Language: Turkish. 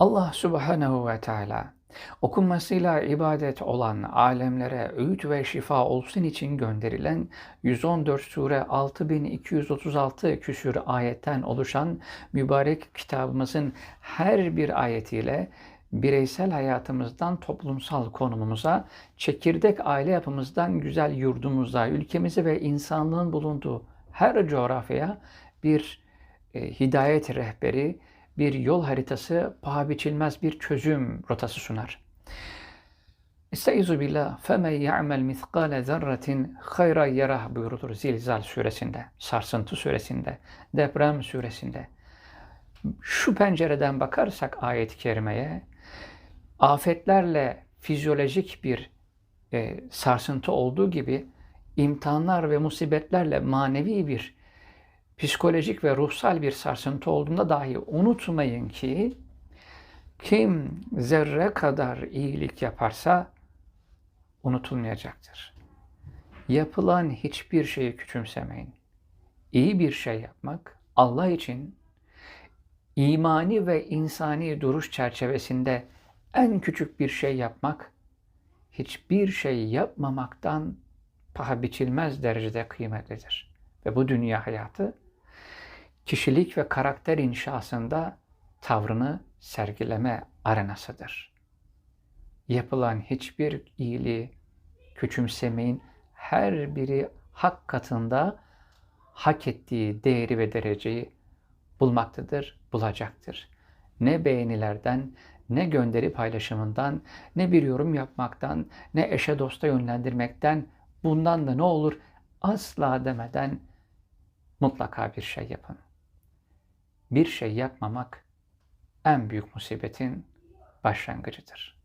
Allah subhanehu ve teala okunmasıyla ibadet olan alemlere öğüt ve şifa olsun için gönderilen 114 sure 6236 küsür ayetten oluşan mübarek kitabımızın her bir ayetiyle bireysel hayatımızdan toplumsal konumumuza, çekirdek aile yapımızdan güzel yurdumuza, ülkemize ve insanlığın bulunduğu her coğrafyaya bir e, hidayet rehberi, bir yol haritası, paha biçilmez bir çözüm rotası sunar. Estaizu billah فَمَنْ يَعْمَلْ مِثْقَالَ ذَرَّةٍ خَيْرًا يَرَهُ buyurulur Zilzal suresinde, Sarsıntı suresinde, Deprem suresinde. Şu pencereden bakarsak ayet-i kerimeye, afetlerle fizyolojik bir e, sarsıntı olduğu gibi imtihanlar ve musibetlerle manevi bir psikolojik ve ruhsal bir sarsıntı olduğunda dahi unutmayın ki kim zerre kadar iyilik yaparsa unutulmayacaktır. Yapılan hiçbir şeyi küçümsemeyin. İyi bir şey yapmak Allah için imani ve insani duruş çerçevesinde en küçük bir şey yapmak hiçbir şey yapmamaktan paha biçilmez derecede kıymetlidir. Ve bu dünya hayatı kişilik ve karakter inşasında tavrını sergileme arenasıdır. Yapılan hiçbir iyiliği küçümsemeyin. Her biri hak katında hak ettiği değeri ve dereceyi bulmaktadır, bulacaktır. Ne beğenilerden, ne gönderi paylaşımından, ne bir yorum yapmaktan, ne eşe dosta yönlendirmekten, bundan da ne olur asla demeden mutlaka bir şey yapın. Bir şey yapmamak en büyük musibetin başlangıcıdır.